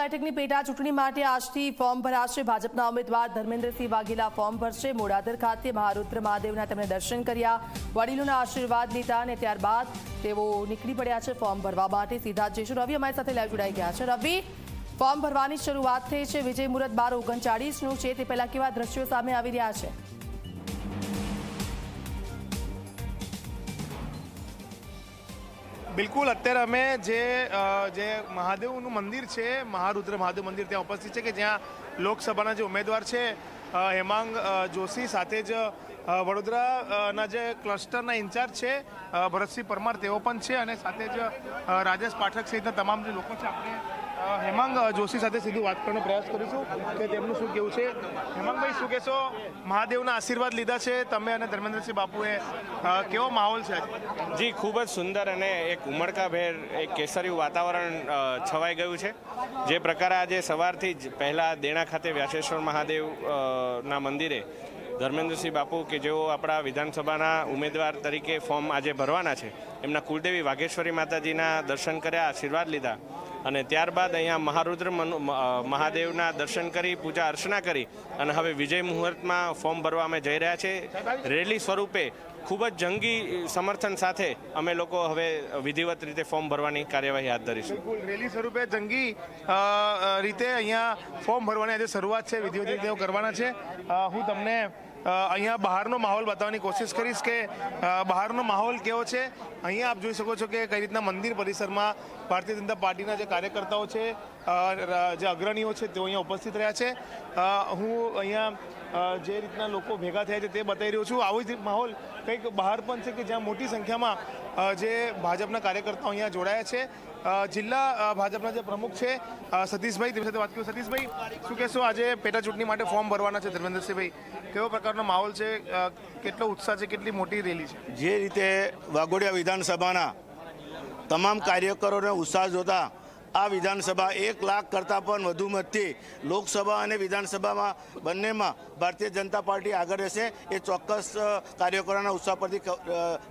બેઠકની પેટા ચૂંટણી માટે આજથી ફોર્મ ભરાશે. ભાજપના ઉમેદવાર ધર્મેન્દ્રસિંહ વાઘેલા ફોર્મ ભરશે. મોડાદર ખાતે મહારુદ્ર મહાદેવના તેમણે દર્શન કર્યા. વડીલોના આશીર્વાદ લીધા અને ત્યારબાદ તેઓ નીકળી પડ્યા છે ફોર્મ ભરવા માટે. સીધા જઈશું. રવિ અમારી સાથે લાઈવ જોડાઈ ગયા છે. રવિ, ફોર્મ ભરવાની શરૂઆત થઈ છે. વિજય મુહૂર્ત બાર ઓગણચાળીસનું છે. તે પહેલા કેવા દ્રશ્યો સામે આવી રહ્યા છે? બિલકુલ, અત્યારે અમે જે જે મહાદેવનું મંદિર છે, મહારુદ્ર મહાદેવ મંદિર ત્યાં ઉપસ્થિત છે કે જ્યાં લોકસભાના જે ઉમેદવાર છે હેમાંગ જોશી સાથે જ વડોદરાના જે ક્લસ્ટરના ઇન્ચાર્જ છે ભરતસિંહ પરમાર તેઓ પણ છે અને સાથે જ રાજેશ પાઠક સહિતના તમામ જે લોકો છે, આપણે હેમાંગ જોશી સાથે સીધું વાત કરવાનો પ્રયાસ કરીશું કે તેમનું શું કેવું છે. હેમાંગભાઈ, શું કહેશો? મહાદેવના આશીર્વાદ લીધા છે તમે અને ધર્મેન્દ્રસિંહ બાપુએ. કેવો માહોલ છે જી, ખૂબ જ સુંદર અને એક ઉમળકાભેર, એક કેસરિયું વાતાવરણ છવાઈ ગયું છે. જે પ્રકારે આજે સવારથી જ પહેલાં દેણા ખાતે વ્યાસેશ્વર મહાદેવ ના મંદિરે ધર્મેન્દ્રસિંહ બાપુ કે જેઓ આપણા વિધાનસભાના ઉમેદવાર તરીકે ફોર્મ આજે ભરવાના છે, એમના કુલદેવી વાઘેશ્વરી માતાજીના દર્શન કર્યા, આશીર્વાદ લીધા. અને ત્યારબાદ અહીંયા મહારુદ્ર મહાદેવના દર્શન કરી, પૂજા અર્ચના કરી અને હવે વિજય મુહૂર્તમાં ફોર્મ ભરવા અમે જઈ રહ્યા છે રેલી સ્વરૂપે ખૂબ જ જંગી સમર્થન સાથે અમે લોકો હવે વિધિવત રીતે ફોર્મ ભરવાની કાર્યવાહી હાથ ધરીશું. રેલી સ્વરૂપે જંગી રીતે અહીંયા ફોર્મ ભરવાની આજે શરૂઆત છે. વિધિવત રીતે કરવાના છે. હું તમને અહીંયા બહારનો માહોલ બતાવવાની કોશિશ કરીશ કે બહારનો માહોલ કેવો છે? અહીંયા આપ જોઈ શકો છો કે કઈ રીતના મંદિર પરિસરમાં ભારતીય જનતા પાર્ટીના જે કાર્યકર્તાઓ છે જે અગ્રણીઓ છે તેઓ અહીંયા ઉપસ્થિત રહ્યા છે. હું અહીંયા જે રીતના લોકો ભેગા થયા છે તે બતાવી રહ્યો છું. આવો જ માહોલ કંઈક બહાર પણ છે કે જ્યાં મોટી સંખ્યામાં જે ભાજપના કાર્યકર્તાઓ અહીંયા જોડાયા છે. જિલ્લા ભાજપના જે પ્રમુખ છે સતીશભાઈ, તેમની સાથે વાત કરું સતીશભાઈ, શું કહેશો આજે પેટા ચૂંટણી માટે ફોર્મ ભરવાના છે ધર્મેન્દ્રસિંહભાઈ? કેવો પ્રકારનો માહોલ છે? કેટલો ઉત્સાહ છે? કેટલી મોટી રેલી છે? જે રીતે વાઘોડિયા વિધાનસભાના તમામ કાર્યકરોને ઉત્સાહ જોતા આ વિધાનસભા એક લાખ કરતાં પણ વધુ મતથી લોકસભા અને વિધાનસભામાં બંનેમાં ભારતીય જનતા પાર્ટી આગળ રહેશે. એ ચોક્કસ કાર્યકરોના ઉત્સાહ પરથી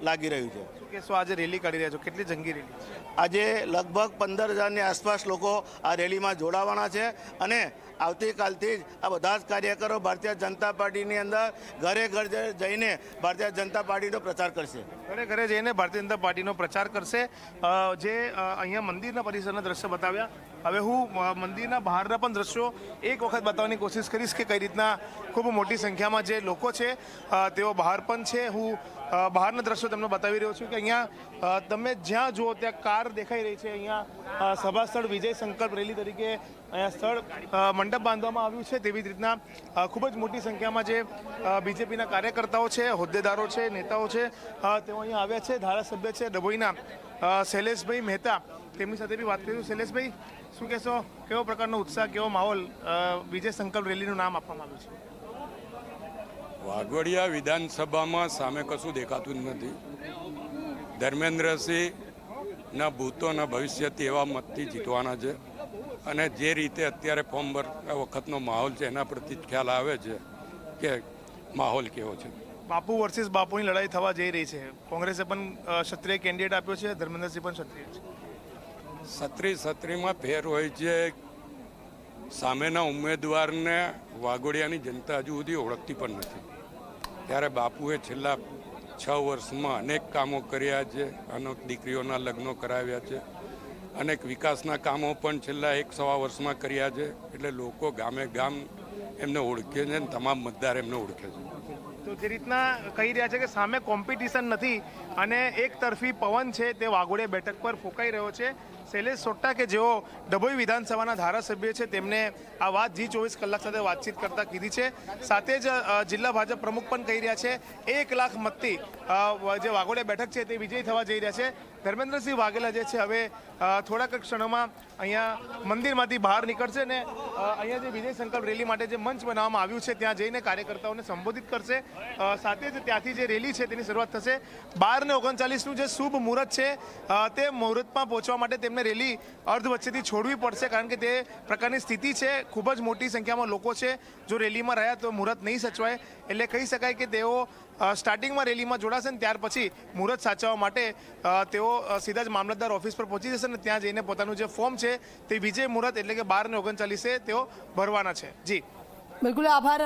લાગી રહ્યું છે. શું કહેશો આજે રેલી કાઢી રહ્યા છો? કેટલી જંગી રેલી આજે લગભગ પંદર હજારની આસપાસ લોકો આ રેલીમાં જોડાવાના છે અને આવતીકાલથી જ આ બધા જ કાર્યકરો ભારતીય જનતા પાર્ટીની અંદર ઘરે ઘર જઈને ભારતીય જનતા પાર્ટીનો પ્રચાર કરશે. ઘરે ઘરે જઈને ભારતીય જનતા પાર્ટીનો પ્રચાર કરશે. જે અહીંયા મંદિરના પરિસરના દ્રશ્ય બતાવ્યા. હવે હું મંદિરના બહારના પણ દ્રશ્યો એક વખત બતાવવાની કોશિશ કરીશ કે કઈ રીતના ખૂબ મોટી સંખ્યામાં જે લોકો છે તેઓ બહાર પણ છે. હું બહારના દ્રશ્યો તમને બતાવી રહ્યો છું કે અહીંયા તમે જ્યાં જુઓ ત્યાં કાર દેખાઈ રહી છે. અહીંયા સભા સ્થળ વિજય સંકલ્પ રેલી તરીકે અહીંયા સ્થળ મંડપ બાંધવામાં આવ્યું છે. તેવી જ રીતના ખૂબ જ મોટી સંખ્યામાં જે બીજેપીના કાર્યકર્તાઓ છે, હોદ્દેદારો છે, નેતાઓ છે તેઓ અહીંયા આવ્યા છે. ધારાસભ્ય છે, ડભોઈના શૈલેષભાઈ મહેતા. તેમની સાથે બી વાત કરીશું. શૈલેષભાઈ, શું કહેશો? કેવો પ્રકારનો ઉત્સાહ, કેવો માહોલ વિજય સંકલ્પ રેલીનું નામ આપવામાં આવ્યું છે? વાઘોડિયા વિધાનસભામાં સામે કશું દેખાતું જ નથી. ધર્મેન્દ્રસિંહના ભૂતોના ભવિષ્યથી એવા મતથી જીતવાના છે અને જે રીતે અત્યારે ફોર્મ ભરતા વખતનો માહોલ છે એના પરથી જ ખ્યાલ આવે છે કે માહોલ કેવો છે. બાપુ વર્સિસ બાપુની લડાઈ થવા જઈ રહી છે. કોંગ્રેસે પણ ક્ષત્રિય કેન્ડિડેટ આપ્યો છે ધર્મેન્દ્રસિંહ પણ ક્ષત્રિય છે. સત્રી સત્રીમાં ફેર હોય છે. સામેના ઉમેદવારને વાઘોડિયાની જનતા હજુ સુધી ઓળખતી પણ નથી. ત્યારે બાપુએ છેલ્લા છ વર્ષમાં અનેક કામો કર્યા છે, અનેક દીકરીઓના લગ્નો કરાવ્યા છે, અનેક વિકાસના કામો પણ છેલ્લા એક સવા વર્ષમાં કર્યા છે, એટલે લોકો ગામે ગામ એમને ઓળખે છે અને તમામ મતદાર એમને ઓળખે છે. તો જે રીતના કહી રહ્યા છે કે સામે કોમ્પિટિશન નથી અને એક તરફી પવન છે તે વાઘોડિયા બેઠક પર ફૂંકાઈ રહ્યો છે. શૈલેષ સોટ્ટા કે જેઓ ડભોઈ વિધાનસભાના ધારાસભ્ય છે, તેમને આ વાત જી ચોવીસ કલાક સાથે વાતચીત કરતા કીધી છે. સાથે જ જિલ્લા ભાજપ પ્રમુખ પણ કહી રહ્યા છે, એક લાખ મતથી જે વાઘોડિયા બેઠક છે, તે વિજયી થવા જઈ રહ્યા છે. ધર્મેન્દ્રસિંહ વાઘેલા જે છે, હવે થોડાક ક્ષણોમાં અહીંયા મંદિરમાંથી બહાર નીકળશે ને અહીંયા જે વિજય સંકલ્પ રેલી માટે જે મંચ બનાવવામાં આવ્યું છે, ત્યાં જઈને કાર્યકર્તાઓને સંબોધિત કરશે. સાથે જ ત્યાંથી જે રેલી છે, તેની શરૂઆત થશે. બાર ને ઓગણચાલીસનું જે શુભ મુહૂર્ત છે તે મુહૂર્તમાં પહોંચવા માટે તેમને રેલી અર્ધ વચ્ચેથી છોડવી પડશે, કારણ કે તે પ્રકારની સ્થિતિ છે. ખૂબ જ મોટી સંખ્યામાં લોકો છે, જો રેલીમાં રહ્યા તો મુહૂર્ત નહીં સચવાય. એટલે કહી શકાય કે તેઓ સ્ટાર્ટિંગમાં રેલીમાં જોડાશે ને ત્યાર પછી મુહૂર્ત સાચવવા માટે તેઓ સીધા જ મામલતદાર ઓફિસ પર પહોંચી જશે ને ત્યાં જઈને પોતાનું જે ફોર્મ છે તે વિજય મુહૂર્ત એટલે કે બાર ને ઓગણચાલીસે તેઓ ભરવાના છે. જી. બિલકુલ આભાર.